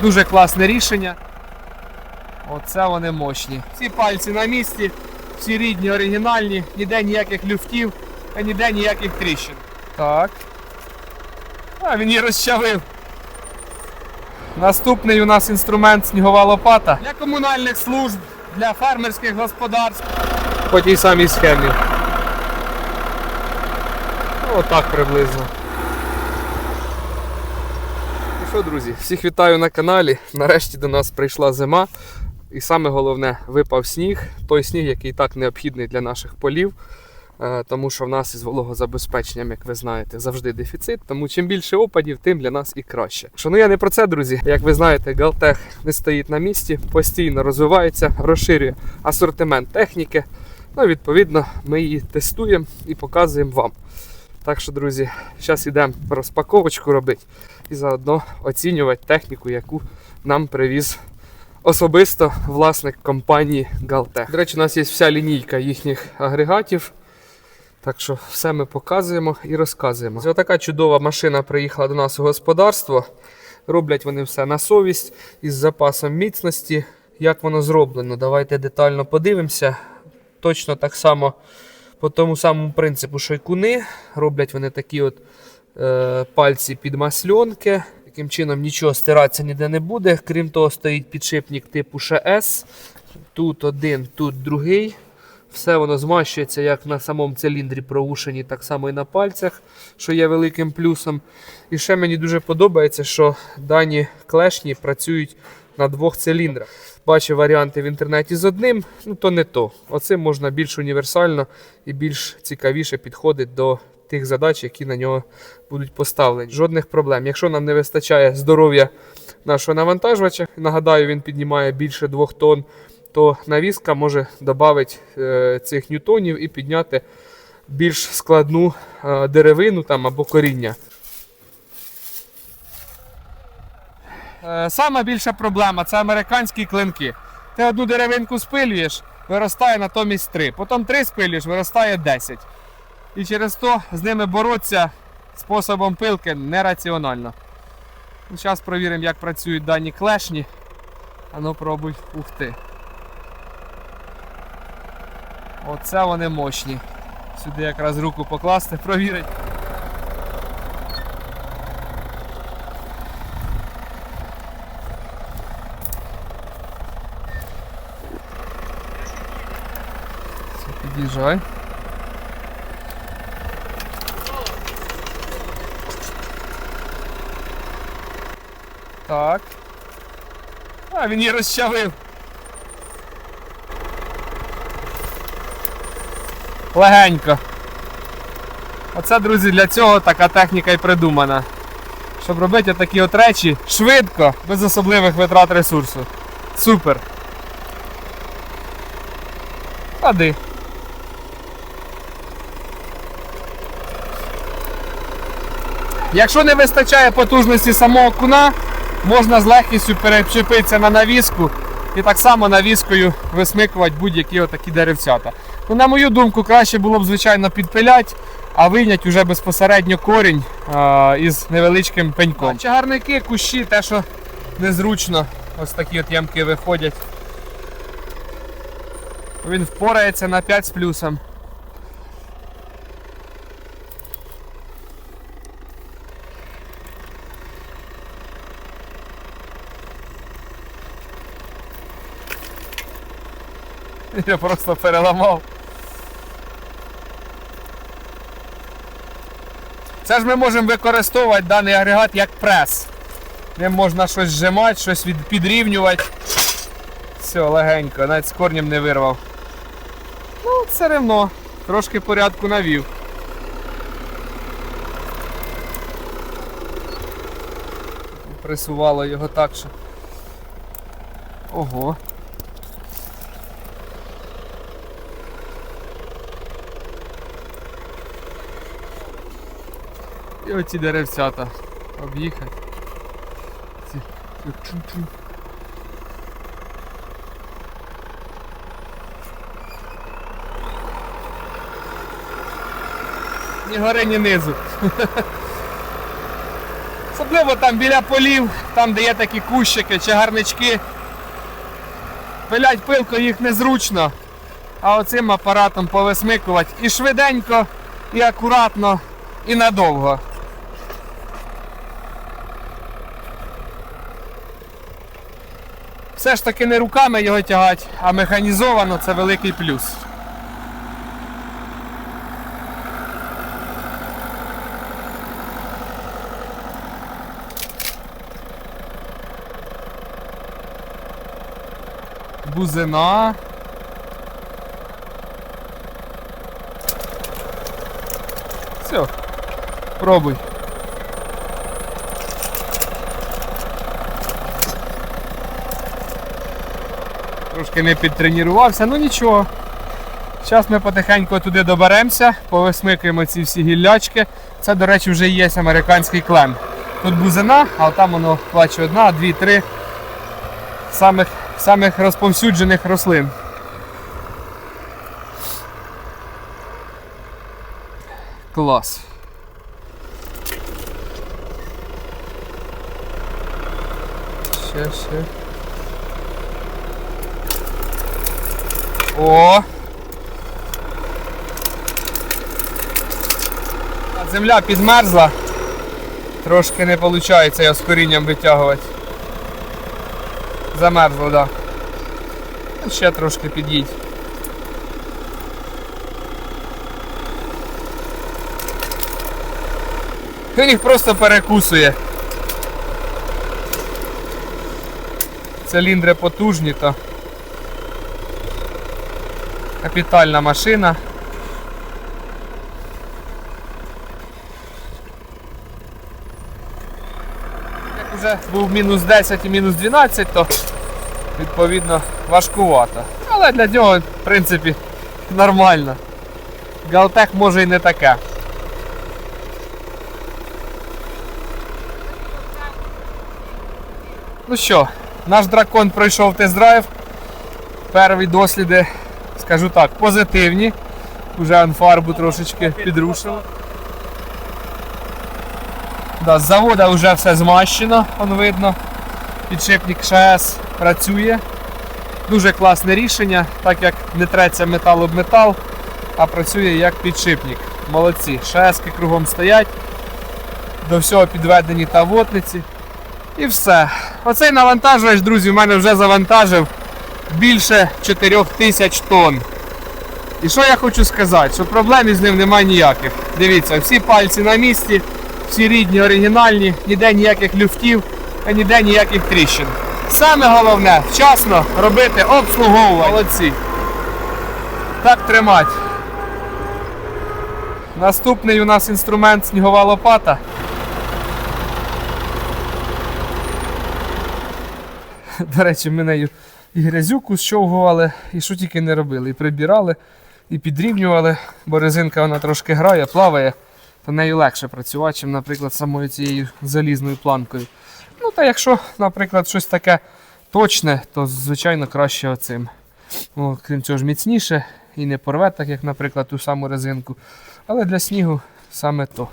Дуже класне рішення. Оце вони мощні. Всі пальці на місці, всі рідні, оригінальні, ніде ніяких люфтів, та ніде ніяких тріщин. Так. А, він її розчавив. Наступний у нас інструмент снігова лопата для комунальних служб, для фермерських господарств. По тій самій схемі. Отак приблизно. Що, друзі, всіх вітаю на каналі. Нарешті до нас прийшла зима. І саме головне, випав сніг. Той сніг, який так необхідний для наших полів. Е, Тому що в нас із вологозабезпеченням, як ви знаєте, завжди дефіцит. Тому чим більше опадів, тим для нас і краще. Що ну я не про це, друзі. Як ви знаєте, Галтех не стоїть на місці, постійно розвивається, розширює асортимент техніки. Ну, відповідно, ми її тестуємо і показуємо вам. Так що, друзі, зараз йдемо розпаковочку робити і заодно оцінювати техніку, яку нам привіз особисто власник компанії Galtech. До речі, у нас є вся лінійка їхніх агрегатів. Так що все ми показуємо і розказуємо. Ось така чудова машина приїхала до нас у господарство. Роблять вони все на совість із запасом міцності. Як воно зроблено? Давайте детально подивимося. Точно так само по тому самому принципу, що й куни. Роблять вони такі от пальці під масльонки. Таким чином нічого стиратися ніде не буде. Крім того, стоїть підшипник типу ШС. Тут один, тут другий. Все воно змащується як на самому циліндрі проушені, так само і на пальцях, що є великим плюсом. І ще мені дуже подобається, що дані клешні працюють на двох циліндрах. Бачив варіанти в інтернеті з одним, ну то не то. Оцим можна більш універсально і більш цікавіше підходить до тих задач, які на нього будуть поставлені. Жодних проблем. Якщо нам не вистачає здоров'я нашого навантажувача, нагадаю, він піднімає більше 2 тонн, то навіска може додати е, цих ньютонів і підняти більш складну е, деревину там, або коріння. Е, Сама більша проблема це американські клинки. Ти одну деревинку спилюєш, виростає натомість 3. Потім 3 спилюєш, виростає 10. І через то з ними боротися способом пилки нераціонально. Зараз перевіримо, як працюють дані клешні. Ану пробуй. Ух ти. Оце вони мощні. Сюди якраз руку покласти, провірить. Все, під'їжджай. Так. А, він її розчавив. Легенько. Оце, друзі, для цього така техніка і придумана. Щоб робити такі от речі швидко, без особливих витрат ресурсу. Супер. Ходи. Якщо не вистачає потужності самого куна, можна з легкістю перечепитися на навіску і так само навіскою висмикувати будь-які отакі деревцята. Ну, на мою думку, краще було б, звичайно, підпиляти, а вийняти вже безпосередньо корінь а, із невеличким пеньком. Чагарники, кущі, те, що незручно, ось такі от ямки виходять. Він впорається на 5 з плюсом. Я просто переламав. Це ж ми можемо використовувати даний агрегат як прес. Ним можна щось зжимати, щось підрівнювати. Все, легенько, навіть з корнем не вирвав. Ну, все рівно, трошки порядку навів. Присувало його так, що. Ого. І оці деревцята об'їхати. Ці. Ні гори, ні низу. Особливо там біля полів, там де є такі кущики чи гарнички. Пилять пилку їх незручно, а оцим апаратом повисмикувати і швиденько, і акуратно, і надовго. Все ж таки не руками його тягати, а механізовано це великий плюс. Бузина. Все, пробуй. Трошки не підтренувався, ну нічого. Зараз ми потихеньку туди доберемося, повисмикаємо ці всі гіллячки. Це, до речі, вже є американський клен. Тут бузина, а там воно бачу одна, дві, три самих, самих розповсюджених рослин. Клас. Ще, ще. О! Земля підмерзла. Трошки не виходить його з корінням витягувати. Замерзло, так. Да. Ще трошки під'їдь. Він їх просто перекусує. Циліндри потужні, то капітальна машина. Як вже був мінус 10 і мінус 12, то відповідно важкувато. Але для нього, в принципі, нормально. Галтех може і не таке. Ну що, наш дракон пройшов тест-драйв. Перві досліди, скажу так, позитивні. Уже анфарбу трошечки підрушило. Да, з завода вже все змащено, он видно. Підшипник ШС працює. Дуже класне рішення, так як не треться метал об метал, а працює як підшипник. Молодці. ШСки кругом стоять. До всього підведені тавотниці. І все. Оцей навантажувач, друзі, в мене вже завантажив більше 4000 тонн. І що я хочу сказати, що проблем із ним немає ніяких. Дивіться, всі пальці на місці, всі рідні, оригінальні, ніде ніяких люфтів, а ніде ніяких тріщин. Саме головне вчасно робити обслуговування. Молодці. Так тримати. Наступний у нас інструмент снігова лопата. До речі, ми нею і грязюку щовгували, і що тільки не робили. І прибирали, і підрівнювали, бо резинка вона трошки грає, плаває, то нею легше працювати, ніж, наприклад, самою цією залізною планкою. Ну, та якщо, наприклад, щось таке точне, то звичайно краще оцим. Ну, крім цього ж міцніше і не порве, так як, наприклад, ту саму резинку. Але для снігу саме то.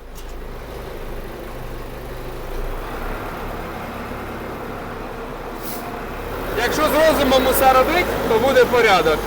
Якщо з розумом усе робити, то буде порядок.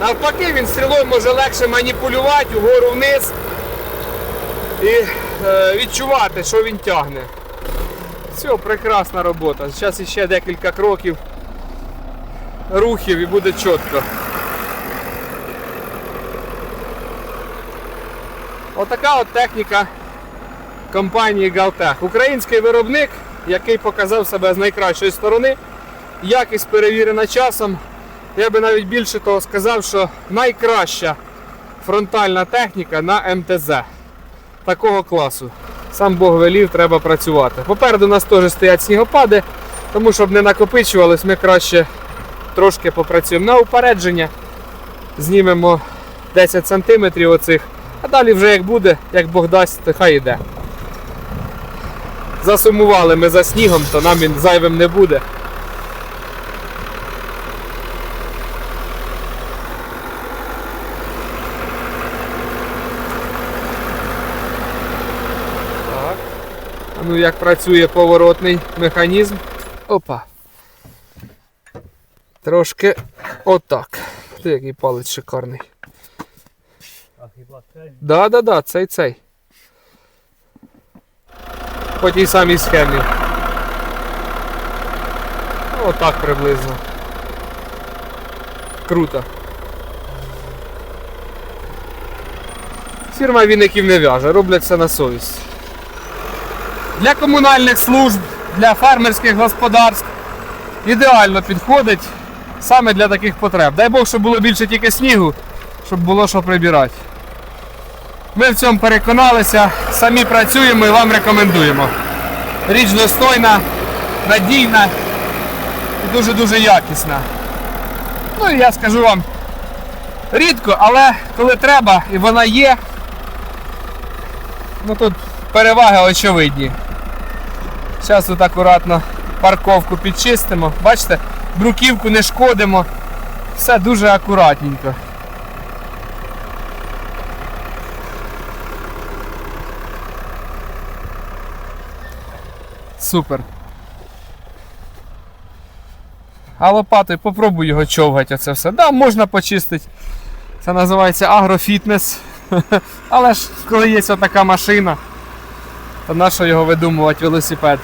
Навпаки, він стрілою може легше маніпулювати вгору вниз і е, відчувати, що він тягне. Все, прекрасна робота. Зараз ще декілька кроків рухів і буде чітко. Отака от техніка компанії Galtech. Український виробник, який показав себе з найкращої сторони. Якість перевірена часом. Я би навіть більше того сказав, що найкраща фронтальна техніка на МТЗ такого класу. Сам Бог велів, треба працювати. Попереду у нас теж стоять снігопади, тому щоб не накопичувались, ми краще трошки попрацюємо на упередження. Знімемо 10 см оцих, а далі вже як буде, як Бог дасть, то хай іде. Засумували ми за снігом, то нам він зайвим не буде. Так. А ну як працює поворотний механізм. Опа. Трошки отак. Ти який палець шикарний. Да, да, да, цей цей. По тій самій схемі. Отак приблизно. Круто. Фірма віників не в'яже, роблять все на совість. Для комунальних служб, для фермерських господарств ідеально підходить саме для таких потреб. Дай Бог, щоб було більше тільки снігу, щоб було що прибирати. Ми в цьому переконалися, самі працюємо і вам рекомендуємо. Річ достойна, надійна і дуже-дуже якісна. Ну і я скажу вам рідко, але коли треба і вона є, ну тут переваги очевидні. Зараз тут акуратно парковку підчистимо. Бачите, бруківку не шкодимо. Все дуже акуратненько. Супер. А лопатою попробуй його човгати оце все. Да, можна почистити. Це називається агрофітнес. Але ж коли є така машина, то нащо його видумувати велосипед?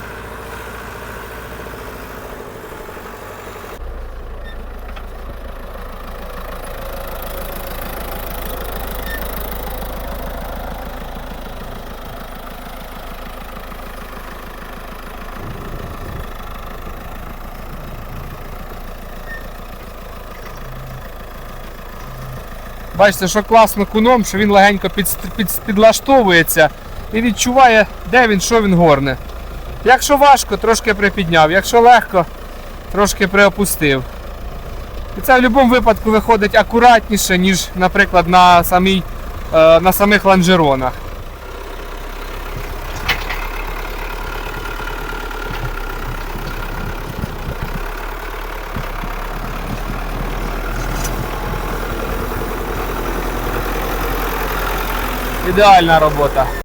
Бачите, що класно куном, що він легенько під, під, підлаштовується і відчуває, де він, що він горне. Якщо важко, трошки припідняв, якщо легко, трошки приопустив. І це в будь-якому випадку виходить акуратніше, ніж, наприклад, на, самій, е, на самих ланжеронах. Ідеальна робота.